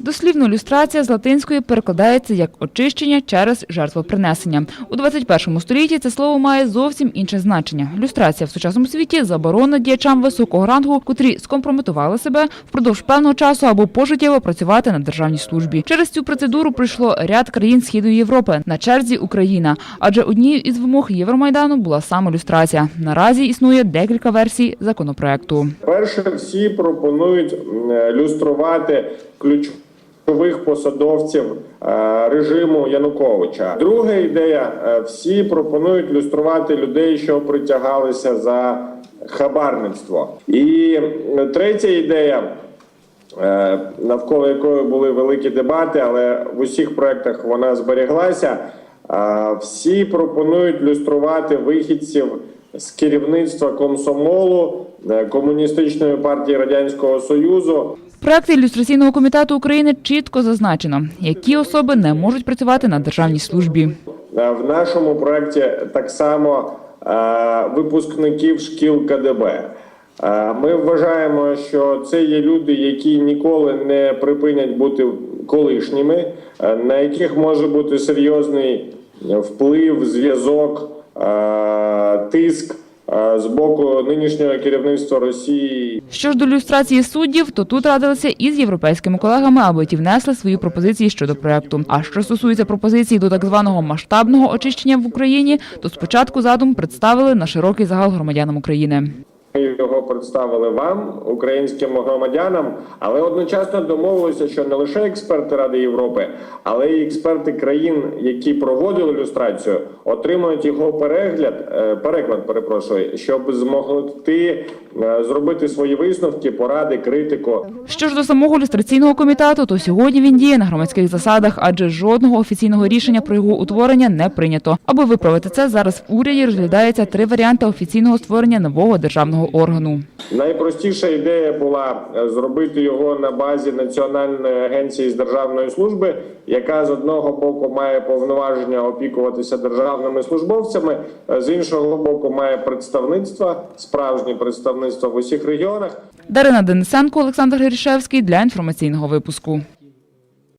Дослівно люстрація з латинської перекладається як очищення через жертвопринесення. У 21 столітті це слово має зовсім інше значення. Люстрація в сучасному світі заборона діячам високого рангу, котрі скомпрометували себе впродовж певного часу або пожиттєво працювати на державній службі. Через цю процедуру пройшло ряд країн Східу Європи. На черзі Україна, адже однією із вимог Євромайдану була саме люстрація. Наразі існує декілька версій законопроекту. Перше, всі пропонують м, е, ключових посадовців е, режиму Януковича. Друга ідея: е, всі пропонують люструвати людей, що притягалися за хабарництво. І третя ідея. е, Навколо якої були великі дебати, але в усіх проектах вона зберіглася. Е, Всі пропонують люструвати вихідців з керівництва комсомолу е, комуністичної партії радянського союзу. В проекті ілюстраційного комітету України чітко зазначено, які особи не можуть працювати на державній службі. Е, В нашому проекті так само е, випускників шкіл КДБ. Ми вважаємо, що це є люди, які ніколи не припинять бути колишніми, на яких може бути серйозний вплив, зв'язок, тиск е, з боку нинішнього керівництва Росії. Що ж до люстрації суддів, то тут радилися із європейськими колегами, аби ті внесли свої пропозиції щодо проекту. А що стосується пропозицій до так званого масштабного очищення в Україні, то спочатку задум представили на широкий загал громадянам України. Представили вам, українським громадянам, але одночасно домовилися, що не лише експерти Ради Європи, але й експерти країн, які проводили люстрацію, отримають його перегляд, е, переклад, перепрошую, щоб змогти е, зробити свої висновки, поради, критику. Що ж до самого люстраційного комітету, то сьогодні він діє на громадських засадах, адже жодного офіційного рішення про його утворення не прийнято. Аби виправити це, зараз в уряді розглядається три варіанти офіційного створення нового державного органу. Найпростіша ідея була е, зробити його на базі Національної агенції з державної служби, яка з одного боку має повноваження опікуватися державними службовцями, е, з іншого боку має представництво, справжнє представництво в усіх регіонах. Дарина Денисенко, Олександр Грішевський для інформаційного випуску.